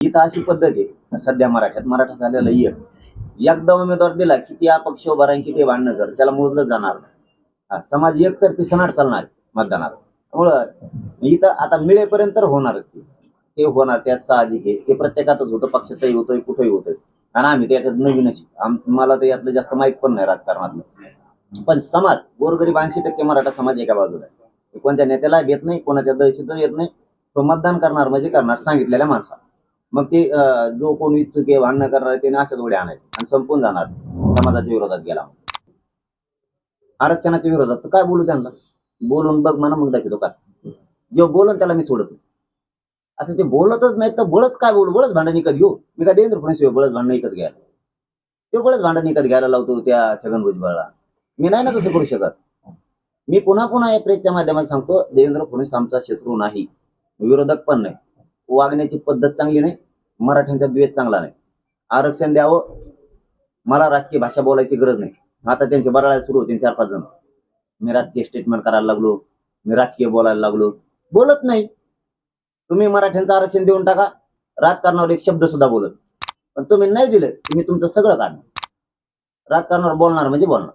इथं अशी पद्धत आहे. सध्या मराठ्यात मराठा झालेला एक एकदा उमेदवार दिला किती हा पक्ष उभा राहील किती भांडणं कर त्याला मोजलं जाणार नाही. एक समाज एकतर्फी सनाट चालणार मतदानात. त्यामुळं इथं आता मिळेपर्यंत तर होणारच ते ते होणार त्यात साहजिक आहे. ते प्रत्येकातच होतं पक्षातही होतंय कुठेही होतंय. आणि आम्ही त्याच्यात नवीनच मला तर यातलं जास्त माहीत पण नाही राजकारणातलं. पण समाज गोरगरीब ऐंशी टक्के मराठा समाज एका बाजूला आहे. कोणत्या नेत्याला येत नाही कोणाच्या दहशतच येत नाही. तो मतदान करणार म्हणजे करणार सांगितलेल्या माणसा मग ते जो कोण इच्छुक आहे भांडणं करणार आहे, त्याने अशाच उड्या आणायचे आणि संपून जाणार समाजाच्या विरोधात गेला आरक्षणाच्या विरोधात तर काय बोलू त्यांना? बोलून बघ म्हणा मग दाखवतो काच. जेव्हा बोलून त्याला मी सोडत नाही. आता ते बोलतच नाही तर बळच काय बोलू? बळच भांडण विकत घेऊ. मी काय देवेंद्र फडणवीस बळच भांडण विकत घ्यायला. ते बळच भांडण विकत घ्यायला लावतो त्या छगन भुजबळला. मी नाही ना तसं करू शकत. मी पुन्हा पुन्हा या प्रेसच्या माध्यमात सांगतो देवेंद्र फडणवीस आमचा शत्रू नाही. विरोधक पण नाही. वागण्याची पद्धत चांगली नाही मराठ्यांचा द्वेष चांगला नाही. आरक्षण द्यावं मला राजकीय भाषा बोलायची गरज नाही. आता त्यांचे बराळायला सुरू होते चार पाच जण. मी राजकीय स्टेटमेंट करायला लागलो मी राजकीय बोलायला लागलो. बोलत नाही. तुम्ही मराठ्यांचं आरक्षण देऊन टाका राजकारणावर एक शब्द सुद्धा बोलत पण तुम्ही नाही दिलं तुम्ही तुमचं सगळं काढणार राजकारणावर बोलणार म्हणजे बोलणार.